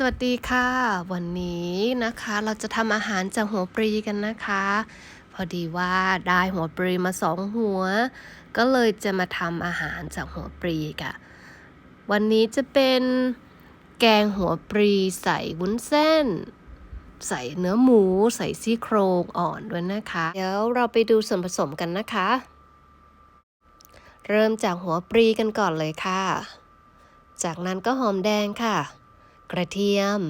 สวัสดีค่ะ วันนี้นะคะเราจะทำอาหารจากหัวปรีกันนะคะ พอดีว่าได้หัวปรีมาสองหัว ก็เลยจะมาทำอาหารจากหัวปรีค่ะ วันนี้จะเป็นแกงหัวปรีใส่วุ้นเส้น ใส่เนื้อหมู ใส่ซี่โครงอ่อนด้วยนะคะ เดี๋ยวเราไปดูส่วนผสมกันนะคะ เริ่มจากหัวปรีกันก่อนเลยค่ะ จากนั้นก็หอมแดงค่ะ กระเทียม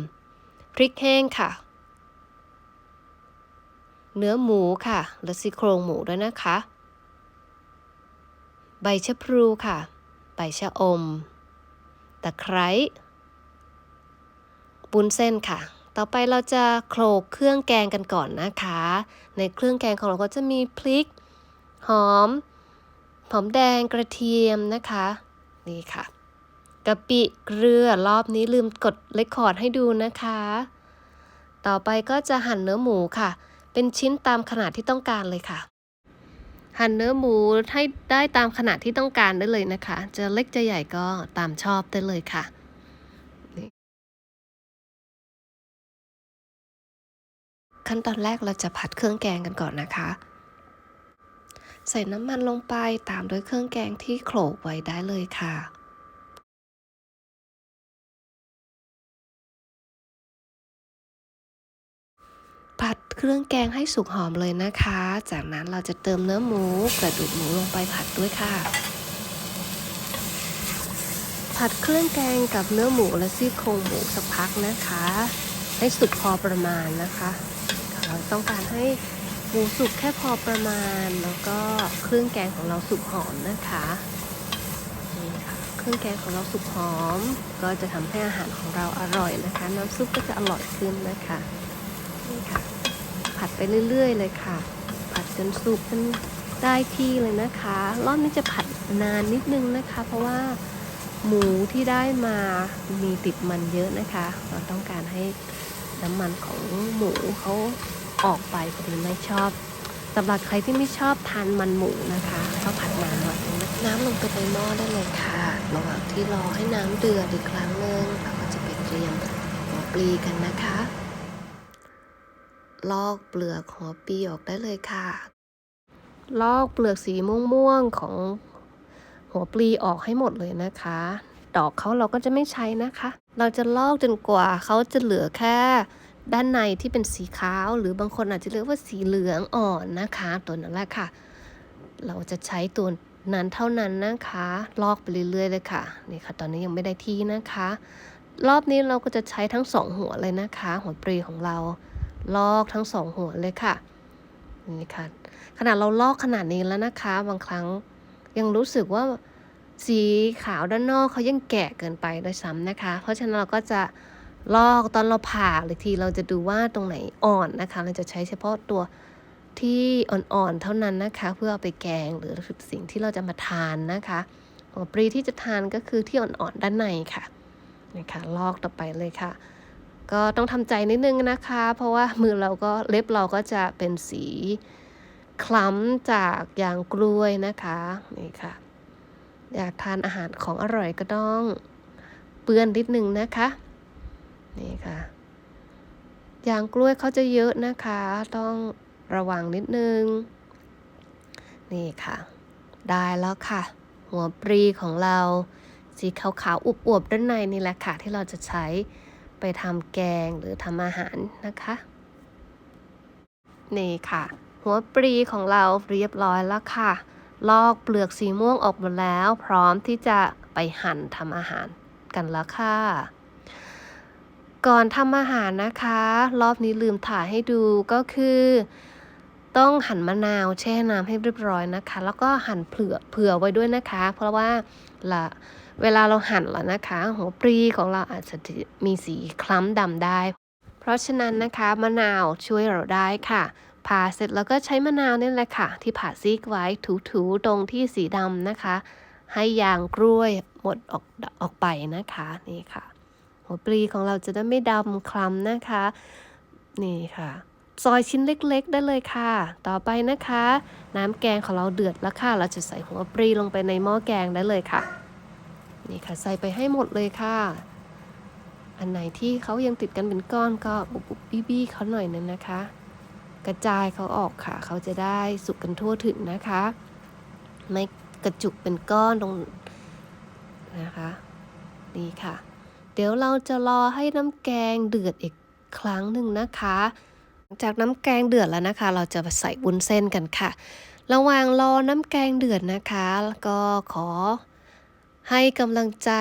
พริกแห้งค่ะ เนื้อหมูค่ะ และซี่โครงหมูด้วยนะคะ ใบชะพลูค่ะ ใบชะอม ตะไคร้บุ้นเส้นค่ะ ต่อไปเราจะโขลกเครื่องแกงกันก่อนนะคะ ในเครื่องแกงของเราก็จะมีพริก หอม หอมแดงกระเทียมนะคะ นี่ค่ะ กะปิเกลือรอบนี้ลืมกดเลคคอร์ดให้ดูนะคะ ต่อไปก็จะหั่นเนื้อหมูค่ะ เป็นชิ้นตามขนาดที่ต้องการเลยค่ะ หั่นเนื้อหมูให้ได้ตามขนาดที่ต้องการได้เลยนะคะ จะเล็กจะใหญ่ก็ตามชอบได้เลยค่ะขั้นตอนแรกเราจะผัดเครื่องแกงกันก่อนนะคะ ใส่น้ำมันลงไปตามด้วยเครื่องแกงที่โขลกไว้ได้เลยค่ะ ผัดเครื่องแกงให้สุกหอมเลยนะคะ จากนั้นเราจะเติมเนื้อหมูกระดูกหมูลงไปผัดด้วยค่ะ ผัดเครื่องแกงกับเนื้อหมูและซี่โครงหมูสักพักนะคะ ให้สุกพอประมาณนะคะเราต้องการให้หมูสุกแค่พอประมาณ แล้วก็เครื่องแกงของเราสุกหอมนะคะนี่ค่ะเครื่องแกงของเราสุกหอม ก็จะทำให้อาหารของเราอร่อยนะคะ น้ำซุปก็จะอร่อยขึ้นนะคะ นี่ค่ะ ผัดไปเรื่อย ๆ เลยค่ะ ผัดจนสุกจนได้ที่เลยนะคะ รอบนี้จะผัดนานนิดนึงนะคะ เพราะว่าหมูที่ได้มามีติดมันเยอะนะคะ เราต้องการให้น้ำมันของหมูเขาออกไปพอดีไม่ชอบสำหรับใครที่ไม่ชอบทานมันหมูนะคะก็ผัดนานหน่อยนึงนะน้ำลงไปในหม้อได้เลยค่ะระหว่างที่รอให้น้ำเดือดอีกครั้งหนึ่งเราก็จะไปเตรียมหัวปลีกันนะคะ ลอกเปลือกหัวปีออกได้เลยค่ะ ลอกเปลือกสีม่วงๆของหัวปลีออกให้หมดเลยนะคะ ดอกเขาเราก็จะไม่ใช้นะคะ เราจะลอกจนกว่าเขาจะเหลือแค่ด้านในที่เป็นสีขาว หรือบางคนอาจจะเรียกว่าสีเหลืองอ่อนนะคะ ตัวนั้นแหละค่ะ เราจะใช้ตัวนั้นเท่านั้นนะคะ ลอกไปเรื่อยๆเลยค่ะนี่ค่ะ ตอนนี้ยังไม่ได้ที่นะคะ รอบนี้เราก็จะใช้ทั้งสองหัวเลยนะคะ หัวปลีของเรา ลอกทั้งสองหัวเลยค่ะนี่ค่ะขนาดเราลอกขนาดนี้แล้วนะคะ บางครั้งยังรู้สึกว่าสีขาวด้านนอกเขายังแก่เกินไปด้วยซ้ำนะคะ เพราะฉะนั้นเราก็จะลอกตอนเราผ่าหรือทีเราจะดูว่าตรงไหนอ่อนนะคะ เราจะใช้เฉพาะตัวที่อ่อนๆเท่านั้นนะคะ เพื่อเอาไปแกงหรือสิ่งที่เราจะมาทานนะคะหัวปลีที่จะทานก็คือที่อ่อนๆด้านในค่ะนี่ค่ะลอกต่อไปเลยค่ะ ก็ต้องทำใจนิดนึงนะคะ เพราะว่ามือเราก็เล็บเราก็จะเป็นสีคล้ำจากยางกล้วยนะคะนี่ค่ะ อยากทานอาหารของอร่อยก็ต้องเปื้อนนิดนึงนะคะนี่ค่ะยางกล้วยเขาจะเยอะนะคะ ต้องระวังนิดนึง นี่ค่ะ ได้แล้วค่ะ หัวปรีของเราสีขาวๆอวบๆด้านในนี่แหละค่ะ ที่เราจะใช้ ไปทำแกงหรือทำอาหารนะคะ นี่ค่ะ หัวปรีของเราเรียบร้อยแล้วค่ะ ลอกเปลือกสีม่วงออกหมดแล้ว พร้อมที่จะไปหั่นทำอาหารกันแล้วค่ะก่อนทำอาหารนะคะ รอบนี้ลืมถ่ายให้ดูก็คือ ต้องหั่นมะนาวแช่น้ำให้เรียบร้อยนะคะ แล้วก็หั่นเผื่อเผื่อไว้ด้วยนะคะ เพราะว่าละ เวลาเราหั่นแล้วนะคะ หัวปรีของเราอาจจะมีสีคล้ำดำได้ เพราะฉะนั้นนะคะมะนาวช่วยเราได้ค่ะผ่าเสร็จแล้วก็ใช้มะนาวนี่แหละค่ะ ที่ผ่าซีกไว้ถูๆตรงที่สีดำนะคะ ให้ยางกล้วยหมดออกออกไปนะคะนี่ค่ะ หัวปลีของเราจะได้ไม่ดำคล้ำนะคะ นี่ค่ะซอยชิ้นเล็กๆ ได้เลยค่ะ ต่อไปนะคะ น้ำแกงของเราเดือดแล้วค่ะ เราจะใส่หัวปลีลงไปในหม้อแกงได้เลยค่ะ นี่ค่ะใส่ไปให้หมดเลยค่ะ อันไหนที่เขายังติดกันเป็นก้อนก็บุบบุบบี้บี้เขาหน่อยนึงนะคะ กระจายเขาออกค่ะ เขาจะได้สุกกันทั่วถึงนะคะ ไม่กระจุกเป็นก้อนตรงนะคะนี่ค่ะ เดี๋ยวเราจะรอให้น้ำแกงเดือดอีกครั้งหนึ่งนะคะ จากน้ำแกงเดือดแล้วนะคะ เราจะใส่วุ้นเส้นกันค่ะ ระหว่างรอน้ำแกงเดือดนะคะ ก็ขอ ให้กำลังใจ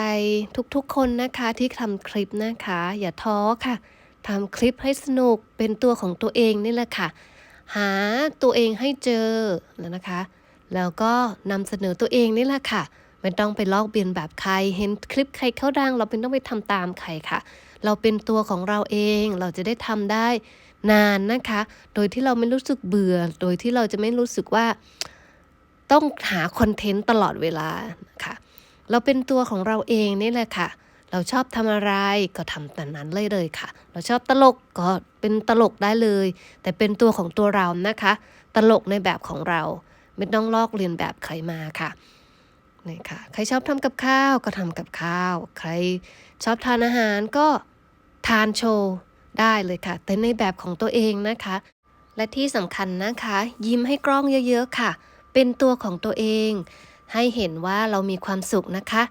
ทุกๆคนนะคะที่ทำคลิปนะคะ อย่าท้อค่ะทำคลิปให้สนุกเป็นตัวของตัวเองนี่แหละค่ะ หาตัวเองให้เจอแล้วนะคะ แล้วก็นำเสนอตัวเองนี่แหละค่ะ ไม่ต้องไปลอกเบียนแบบใคร เห็นคลิปใครเข้าดัง เราเป็นต้องไปทำตามใครค่ะ เราเป็นตัวของเราเองเราจะได้ทำได้นานนะคะ โดยที่เราไม่รู้สึกเบื่อ โดยที่เราจะไม่รู้สึกว่า ต้องหาคอนเทนต์ตลอดเวลานะค่ะ เราเป็นตัวของเราเองนี่แหละค่ะ เราชอบทำอะไรก็ทำแต่นั้นเลยเลยค่ะ เราชอบตลกก็เป็นตลกได้เลย แต่เป็นตัวของตัวเรานะคะ ตลกในแบบของเรา ไม่ต้องลอกเลียนแบบใครมาค่ะนี่ค่ะ ใครชอบทำกับข้าวก็ทำกับข้าว ใครชอบทานอาหารก็ทานโชว์ได้เลยค่ะ แต่ในแบบของตัวเองนะคะ และที่สำคัญนะคะ ยิ้มให้กล้องเยอะๆค่ะ เป็นตัวของตัวเอง ให้เห็นว่าเรามีความสุขนะคะ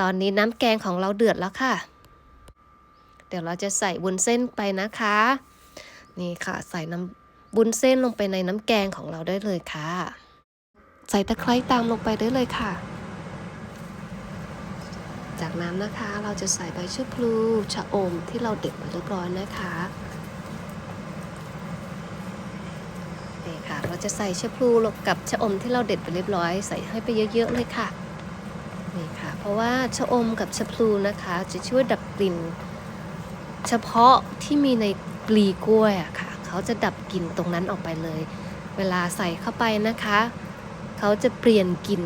ตอนนี้น้ำแกงของเราเดือดแล้วค่ะ เดี๋ยวเราจะใส่วุ้นเส้นไปนะคะ นี่ค่ะ ใส่น้ำบุญเส้นลงไปในน้ำแกงของเราได้เลยค่ะ ใส่ตะไคร้ตามลงไปได้เลยค่ะ จากนั้นนะคะเราจะใส่ใบชะพลูชะอมที่เราเด็ดมาเรียบร้อยนะคะ นี่ค่ะ เราจะใส่ชะพลูลงกับชะอมที่เราเด็ดไปเรียบร้อย ใส่ให้ไปเยอะๆเลยค่ะนี่ค่ะ เพราะว่าชะอมกับชะพลูนะคะ จะช่วยดับกลิ่น เฉพาะที่มีในปลีกล้วยอะค่ะ เขาจะดับกลิ่นตรงนั้นออกไปเลย เวลาใส่เข้าไปนะคะ เขาจะเปลี่ยนกลิ่น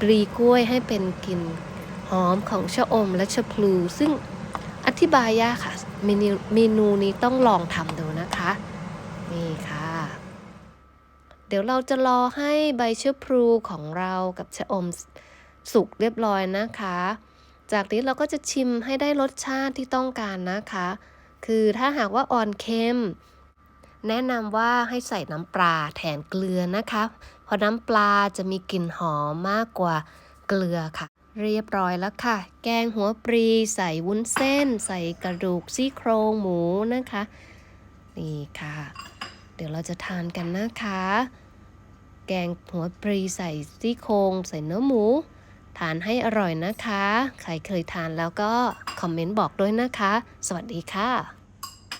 ปลีกล้วยให้เป็นกลิ่นหอมของชะอมและชะพลู ซึ่งอธิบายยากค่ะเมนูเมนูนี้ต้องลองทำดูนะคะ นี่ค่ะ เดี๋ยวเราจะรอให้ใบเชะพลูของเรากับชะอมสุกเรียบร้อยนะคะ จากนี้เราก็จะชิมให้ได้รสชาติที่ต้องการนะคะ คือถ้าหากว่าอ่อนเค็ม แนะนำว่าให้ใส่น้ำปลาแทนเกลือนะคะ เพราะน้ำปลาจะมีกลิ่นหอมมากกว่าเกลือค่ะ เรียบร้อยแล้วค่ะ แกงหัวปรีใส่วุ้นเส้น ใส่กระดูกซี่โครงหมูนะคะ นี่ค่ะ เดี๋ยวเราจะทานกันนะคะ แกงหัวปรีใส่ซี่โครงใส่เนื้อหมู ทานให้อร่อยนะคะ ใครเคยทานแล้วก็คอมเมนต์บอกด้วยนะคะ สวัสดีค่ะ